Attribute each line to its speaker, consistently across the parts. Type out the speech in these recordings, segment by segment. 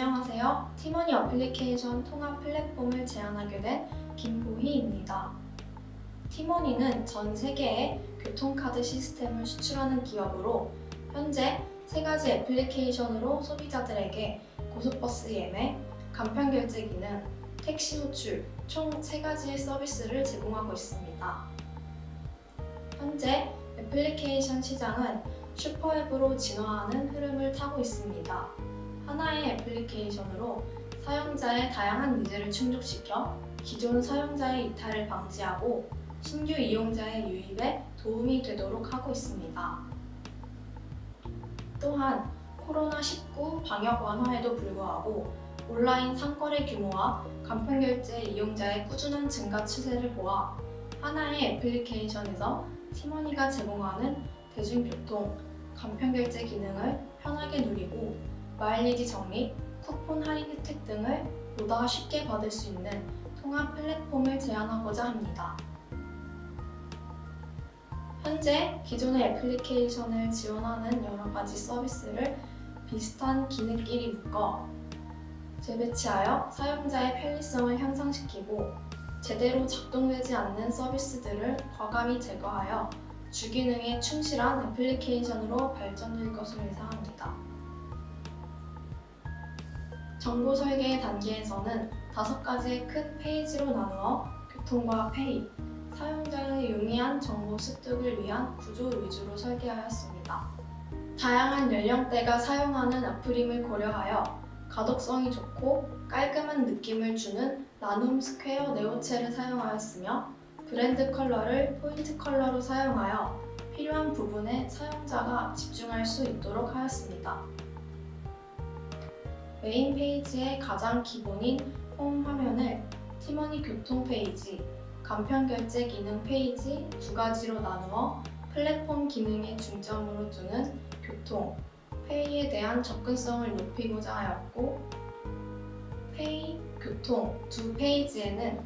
Speaker 1: 안녕하세요. 티머니 어플리케이션 통합 플랫폼을 제안하게 된 김보희입니다. 티머니는 전 세계에 교통카드 시스템을 수출하는 기업으로 현재 세 가지 애플리케이션으로 소비자들에게 고속버스 예매, 간편결제 기능, 택시 호출 총 세 가지의 서비스를 제공하고 있습니다. 현재 애플리케이션 시장은 슈퍼앱으로 진화하는 흐름을 타고 있습니다. 하나의 애플리케이션으로 사용자의 다양한 니즈를 충족시켜 기존 사용자의 이탈을 방지하고 신규 이용자의 유입에 도움이 되도록 하고 있습니다. 또한 코로나19 방역 완화에도 불구하고 온라인 상거래 규모와 간편결제 이용자의 꾸준한 증가 추세를 보아 하나의 애플리케이션에서 티머니가 제공하는 대중교통, 간편결제 기능을 편하게 누리고 마일리지 적립, 쿠폰 할인 혜택 등을 보다 쉽게 받을 수 있는 통합 플랫폼을 제안하고자 합니다. 현재 기존의 애플리케이션을 지원하는 여러 가지 서비스를 비슷한 기능끼리 묶어 재배치하여 사용자의 편리성을 향상시키고 제대로 작동되지 않는 서비스들을 과감히 제거하여 주기능에 충실한 애플리케이션으로 발전될 것을 예상합니다. 정보 설계 단계에서는 다섯 가지의 큰 페이지로 나누어 교통과 페이, 사용자의 용이한 정보 습득을 위한 구조 위주로 설계하였습니다. 다양한 연령대가 사용하는 어플임을 고려하여 가독성이 좋고 깔끔한 느낌을 주는 나눔 스퀘어 네오체를 사용하였으며 브랜드 컬러를 포인트 컬러로 사용하여 필요한 부분에 사용자가 집중할 수 있도록 하였습니다. 메인 페이지의 가장 기본인 홈 화면을 티머니 교통 페이지, 간편 결제 기능 페이지 두 가지로 나누어 플랫폼 기능에 중점으로 두는 교통, 페이에 대한 접근성을 높이고자 하였고 페이, 교통 두 페이지에는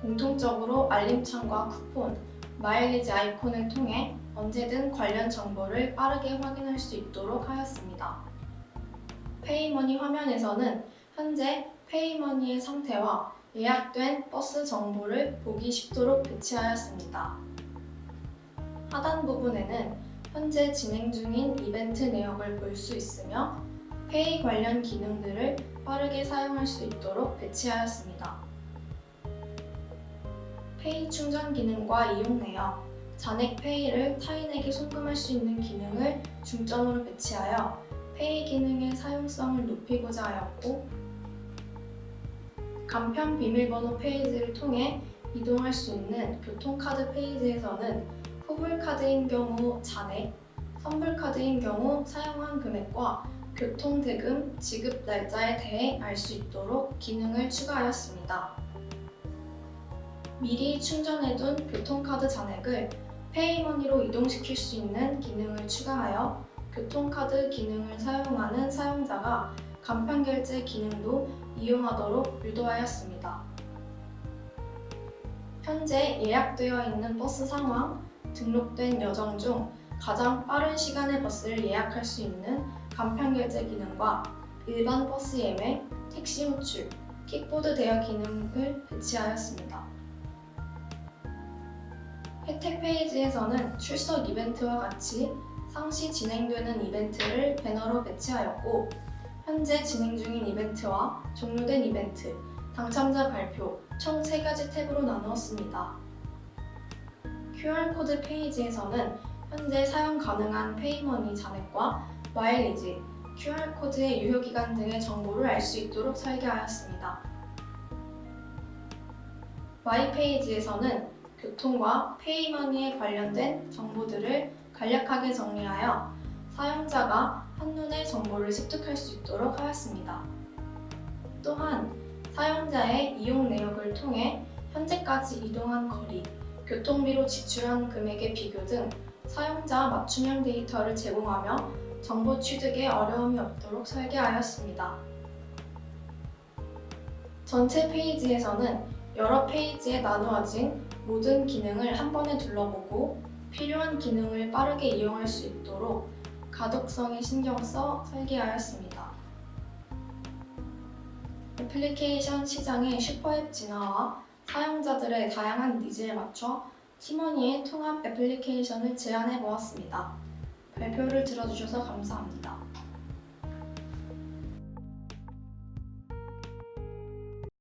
Speaker 1: 공통적으로 알림창과 쿠폰, 마일리지 아이콘을 통해 언제든 관련 정보를 빠르게 확인할 수 있도록 하였습니다. 페이머니 화면에서는 현재 페이머니의 상태와 예약된 버스 정보를 보기 쉽도록 배치하였습니다. 하단 부분에는 현재 진행 중인 이벤트 내역을 볼 수 있으며 페이 관련 기능들을 빠르게 사용할 수 있도록 배치하였습니다. 페이 충전 기능과 이용 내역, 잔액 페이를 타인에게 송금할 수 있는 기능을 중점으로 배치하여 페이 기능의 사용성을 높이고자 하였고 간편 비밀번호 페이지를 통해 이동할 수 있는 교통카드 페이지에서는 후불카드인 경우 잔액, 선불카드인 경우 사용한 금액과 교통대금 지급 날짜에 대해 알 수 있도록 기능을 추가하였습니다. 미리 충전해둔 교통카드 잔액을 페이머니로 이동시킬 수 있는 기능을 추가하여 교통카드 기능을 사용하는 사용자가 간편결제 기능도 이용하도록 유도하였습니다. 현재 예약되어 있는 버스 상황, 등록된 여정 중 가장 빠른 시간의 버스를 예약할 수 있는 간편결제 기능과 일반 버스 예매, 택시 호출, 킥보드 대여 기능을 배치하였습니다. 혜택 페이지에서는 출석 이벤트와 같이 상시 진행되는 이벤트를 배너로 배치하였고 현재 진행 중인 이벤트와 종료된 이벤트, 당첨자 발표 총 3가지 탭으로 나누었습니다. QR코드 페이지에서는 현재 사용 가능한 페이머니 잔액과 마일리지, QR코드의 유효기간 등의 정보를 알 수 있도록 설계하였습니다. Y 페이지에서는 교통과 페이머니에 관련된 정보들을 간략하게 정리하여 사용자가 한눈에 정보를 습득할 수 있도록 하였습니다. 또한 사용자의 이용 내역을 통해 현재까지 이동한 거리, 교통비로 지출한 금액의 비교 등 사용자 맞춤형 데이터를 제공하며 정보 취득에 어려움이 없도록 설계하였습니다. 전체 페이지에서는 여러 페이지에 나누어진 모든 기능을 한 번에 둘러보고 필요한 기능을 빠르게 이용할 수 있도록 가독성에 신경 써 설계하였습니다. 애플리케이션 시장의 슈퍼앱 진화와 사용자들의 다양한 니즈에 맞춰 티머니의 통합 애플리케이션을 제안해 보았습니다. 발표를 들어주셔서 감사합니다.